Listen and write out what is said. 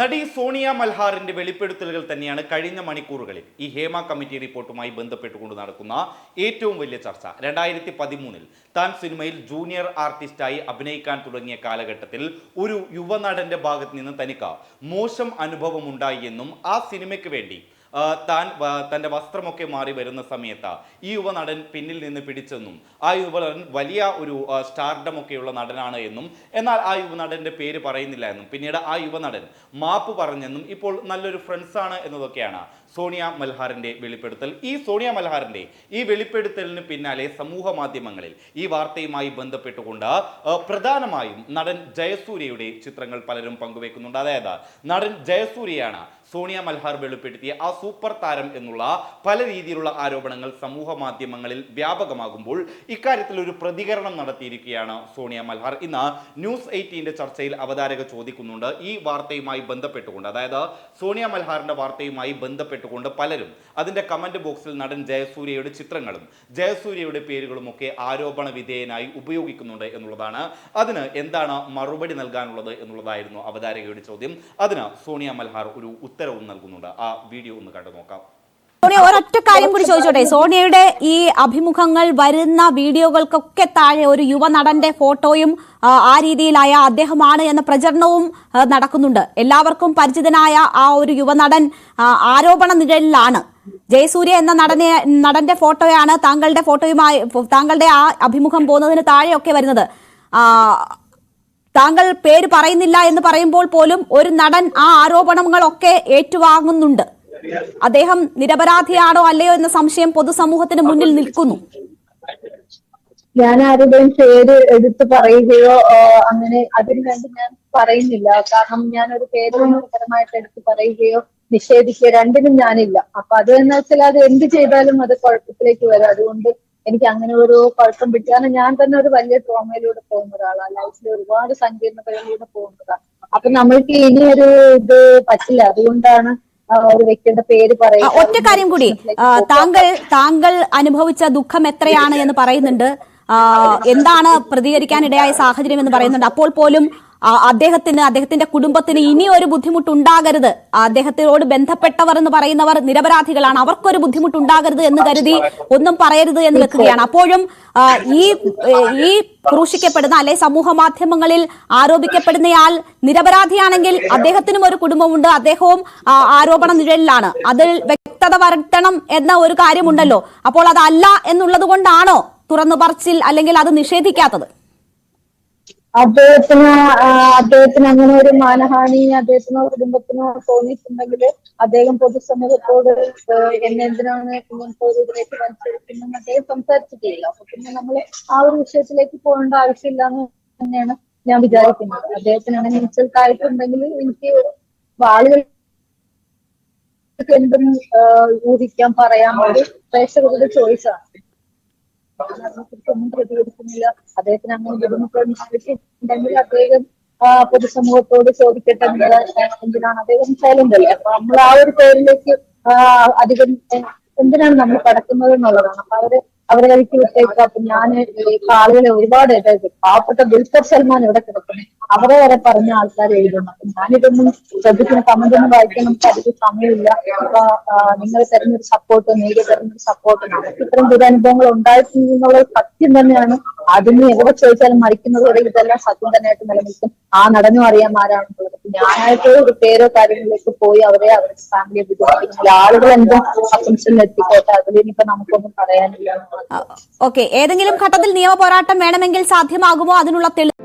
നടി സോണിയ മൽഹാറിന്റെ വെളിപ്പെടുത്തലുകൾ തന്നെയാണ് കഴിഞ്ഞ മണിക്കൂറുകളിൽ ഈ ഹേമ കമ്മിറ്റി റിപ്പോർട്ടുമായി ബന്ധപ്പെട്ടുകൊണ്ട് നടക്കുന്ന ഏറ്റവും വലിയ ചർച്ച. രണ്ടായിരത്തി പതിമൂന്നിൽ താൻ സിനിമയിൽ ജൂനിയർ ആർട്ടിസ്റ്റായി അഭിനയിക്കാൻ തുടങ്ങിയ കാലഘട്ടത്തിൽ ഒരു യുവനടന്റെ ഭാഗത്ത് നിന്ന് തനിക്ക് മോശം അനുഭവം ഉണ്ടായി എന്നും ആ സിനിമയ്ക്ക് വേണ്ടി താൻ തന്റെ വസ്ത്രമൊക്കെ മാറി വരുന്ന സമയത്ത് ഈ യുവനടൻ പിന്നിൽ നിന്ന് പിടിച്ചെന്നും ആ യുവനടൻ വലിയ ഒരു സ്റ്റാർഡമൊക്കെയുള്ള നടനാണ് എന്നും എന്നാൽ ആ യുവനടന്റെ പേര് പറയുന്നില്ല എന്നും പിന്നീട് ആ യുവനടൻ മാപ്പ് പറഞ്ഞെന്നും ഇപ്പോൾ നല്ലൊരു ഫ്രണ്ട്സാണ് എന്നതൊക്കെയാണ്. സോണിയ മൽഹാറിന്റെ വെളിപ്പെടുത്തൽ. ഈ സോണിയ മൽഹാറിന്റെ ഈ വെളിപ്പെടുത്തലിന് പിന്നാലെ സമൂഹ മാധ്യമങ്ങളിൽ ഈ വാർത്തയുമായി ബന്ധപ്പെട്ടുകൊണ്ട് പ്രധാനമായും നടൻ ജയസൂര്യയുടെ ചിത്രങ്ങൾ പലരും പങ്കുവെക്കുന്നുണ്ട്. അതായത് നടൻ ജയസൂര്യയാണ് സോണിയ മൽഹാർ വെളിപ്പെടുത്തിയ ആ സൂപ്പർ താരം എന്നുള്ള പല രീതിയിലുള്ള ആരോപണങ്ങൾ സമൂഹ മാധ്യമങ്ങളിൽ വ്യാപകമാകുമ്പോൾ ഇക്കാര്യത്തിൽ ഒരു പ്രതികരണം നടത്തിയിരിക്കുകയാണ് സോണിയ മൽഹാർ. ഇന്ന് ന്യൂസ് എയ്റ്റീന്റെ ചർച്ചയിൽ അവതാരക ചോദിക്കുന്നുണ്ട്. ഈ വാർത്തയുമായി ബന്ധപ്പെട്ടുകൊണ്ട് അതായത് സോണിയ മൽഹാറിന്റെ വാർത്തയുമായി ബന്ധപ്പെട്ടുകൊണ്ട് പലരും അതിന്റെ കമന്റ് ബോക്സിൽ നടൻ ജയസൂര്യയുടെ ചിത്രങ്ങളും ജയസൂര്യയുടെ പേരുകളും ഒക്കെ ആരോപണ വിധേയനായി ഉപയോഗിക്കുന്നുണ്ട് എന്നുള്ളതാണ്. അതിന് എന്താണ് മറുപടി നൽകാനുള്ളത് എന്നുള്ളതായിരുന്നു അവതാരകയുടെ ചോദ്യം. അതിന് സോണിയ മൽഹാർ ഒരു ഉത്തരവും നൽകുന്നുണ്ട്. ആ വീഡിയോ ഒന്ന് കണ്ടു നോക്കാം ഒരൊറ്റ കാര്യം കൂടി ചോദിച്ചോട്ടെ? സോണിയയുടെ ഈ അഭിമുഖങ്ങൾ വരുന്ന വീഡിയോകൾക്കൊക്കെ താഴെ ഒരു യുവ നടന്റെ ഫോട്ടോയും ആ, രീതിയിലായ അദ്ദേഹമാണ് എന്ന പ്രചരണവും നടക്കുന്നുണ്ട്. എല്ലാവർക്കും പരിചിതനായ ആ ഒരു യുവനടൻ നടൻ ആരോപണ നിഴലിലാണ്. ജയസൂര്യ എന്ന നടനെ നടന്റെ ഫോട്ടോയാണ് താങ്കളുടെ ഫോട്ടോയുമായി താങ്കളുടെ ആ അഭിമുഖം പോകുന്നതിന് താഴെയൊക്കെ വരുന്നത്. താങ്കൾ പേര് പറയുന്നില്ല എന്ന് പറയുമ്പോൾ പോലും ഒരു നടൻ ആ ആരോപണങ്ങളൊക്കെ ഏറ്റുവാങ്ങുന്നുണ്ട്. അദ്ദേഹം നിരപരാധിയാണോ അല്ലയോ എന്ന സംശയം പൊതുസമൂഹത്തിന് മുന്നിൽ നിൽക്കുന്നു. ഞാൻ ആരുടെയും പേര് എടുത്തു പറയുകയോ അങ്ങനെ അതിനു വേണ്ടി ഞാൻ പറയുന്നില്ല. കാരണം ഞാൻ ഒരു പേര് പരമായിട്ട് എടുത്തു പറയുകയോ നിഷേധിക്കുക രണ്ടിനും ഞാനില്ല. അപ്പൊ അത് എന്ന് വെച്ചാൽ അത് എന്ത് ചെയ്താലും അത് കുഴപ്പത്തിലേക്ക് വരും. അതുകൊണ്ട് എനിക്ക് അങ്ങനെ ഒരു കുഴപ്പം കാരണം ഞാൻ തന്നെ ഒരു വലിയ ട്രോമയിലൂടെ പോകുന്ന ഒരാളാണ് ലൈഫിൽ ഒരുപാട് സങ്കീർണതകളിലൂടെ പോകുന്നതാണ് അപ്പൊ നമ്മൾക്ക് ഇനി ഒരു ഇത് പറ്റില്ല. അതുകൊണ്ടാണ് ഒരു വ്യക്തിയുടെ പേര് പറയുക ഒറ്റ കാര്യം കൂടി. താങ്കൾ താങ്കൾ അനുഭവിച്ച ദുഃഖം എത്രയാണ് എന്ന് പറയുന്നുണ്ട്. എന്താണ് പ്രതികരിക്കാനിടയായ സാഹചര്യം എന്ന് പറയുന്നുണ്ട്. അപ്പോൾ പോലും അദ്ദേഹത്തിന് അദ്ദേഹത്തിന്റെ കുടുംബത്തിന് ഇനി ഒരു ബുദ്ധിമുട്ടുണ്ടാകരുത്. അദ്ദേഹത്തിനോട് ബന്ധപ്പെട്ടവർ എന്ന് പറയുന്നവർ നിരപരാധികളാണ്. അവർക്കൊരു ബുദ്ധിമുട്ടുണ്ടാകരുത് എന്ന് കരുതി ഒന്നും പറയരുത് എന്ന് വെക്കുകയാണ്. അപ്പോഴും ഈ ഈ ക്രൂശിക്കപ്പെടുന്ന അല്ലെ സമൂഹ മാധ്യമങ്ങളിൽ ആരോപിക്കപ്പെടുന്നയാൾ നിരപരാധിയാണെങ്കിൽ അദ്ദേഹത്തിനും ഒരു കുടുംബമുണ്ട്. അദ്ദേഹവും ആരോപണ നിഴലിലാണ്. അതിൽ വ്യക്തത വരുത്തണം എന്ന ഒരു കാര്യമുണ്ടല്ലോ. അപ്പോൾ അതല്ല എന്നുള്ളത് കൊണ്ടാണോ തുറന്നു പറച്ചിൽ അല്ലെങ്കിൽ അത് നിഷേധിക്കാത്തത്? അദ്ദേഹത്തിന് അദ്ദേഹത്തിന് അങ്ങനെ ഒരു മാനഹാനി അദ്ദേഹത്തിനോ കുടുംബത്തിനോ തോന്നിയിട്ടുണ്ടെങ്കിൽ അദ്ദേഹം പൊതുസമൂഹത്തോട് എന്നെ എന്തിനാണ് ഇങ്ങനത്തെ ഒരു ഇതിലേക്ക് വലിച്ചെടുക്കുന്നതെന്ന് അദ്ദേഹം സംസാരിച്ചിട്ടില്ല അപ്പൊ പിന്നെ നമ്മൾ ആ ഒരു വിഷയത്തിലേക്ക് പോകേണ്ട ആവശ്യമില്ല എന്ന് തന്നെയാണ് ഞാൻ വിചാരിക്കുന്നത്. അദ്ദേഹത്തിന് അങ്ങനെ ഇൻസൾട്ട് ആയിട്ടുണ്ടെങ്കിൽ എനിക്ക് ആളുകൾ എന്തും ഊഹിക്കാൻ ഊഹിക്കാം പറയാം. ഒരു പ്രേക്ഷകരുടെ ചോയ്സ് ആണ്. അതിനെക്കുറിച്ചൊന്നും പ്രതികരിക്കുന്നില്ല. അദ്ദേഹത്തിന് അങ്ങനെ ബുദ്ധിമുട്ടൊന്നും അദ്ദേഹം പൊതുസമൂഹത്തോട് ചോദിക്കട്ടെ എന്തിനാണ് അദ്ദേഹം സൈലന്റ് അല്ലേ? അപ്പൊ നമ്മൾ ആ ഒരു പേരിലേക്ക് അധികം എന്തിനാണ് നമ്മൾ കടക്കുന്നത് എന്നുള്ളതാണ്. അപ്പൊ അവർ അവരെ കഴിച്ചു വിട്ടേക്കുക അപ്പൊ ഇപ്പൊ ആളുകളെ ഒരുപാട് പാവപ്പെട്ട ദുൽഖർ സൽമാൻ ഇവിടെ കിടക്കുന്നു. അവരെ വരെ പറഞ്ഞ ആൾക്കാർ എഴുതുന്നു. അപ്പൊ ഞാനിതൊന്നും ശ്രദ്ധിക്കുന്ന കമന്റ് ഒന്നും വായിക്കാൻ നമുക്ക് അധികം സമയമില്ല. അപ്പൊ നിങ്ങൾ തരുന്നൊരു സപ്പോർട്ട് നേരിയ തരുന്നൊരു സപ്പോർട്ട് നമുക്ക് ഇത്തരം ദുരനുഭവങ്ങൾ ഉണ്ടായിട്ടുണ്ട് എന്നുള്ള സത്യം തന്നെയാണ്. അതിന് എവിടെ ചോദിച്ചാലും മരിക്കുന്നത് വരെ ഇതെല്ലാം സത്യം തന്നെയായിട്ട് നിലനിൽക്കും. ആ നടനും അറിയാം ആരാണെന്നുള്ളത്. ഞാനായിട്ട് റിപ്പയറോ കാര്യങ്ങളിലേക്ക് പോയി അവരെ അവരുടെ ഫാമിലിയെ ബുദ്ധിമുട്ടിച്ചില്ല ആളുകൾ എന്തോ അസംഷനിൽ എത്തിക്കോട്ടെ അതിലിനിപ്പോ നമുക്കൊന്നും പറയാനില്ല. ഓക്കെ. ഏതെങ്കിലും ഘട്ടത്തിൽ നിയമ പോരാട്ടം വേണമെങ്കിൽ സാധ്യമാകുമോ? അതിനുള്ള തെളിവ്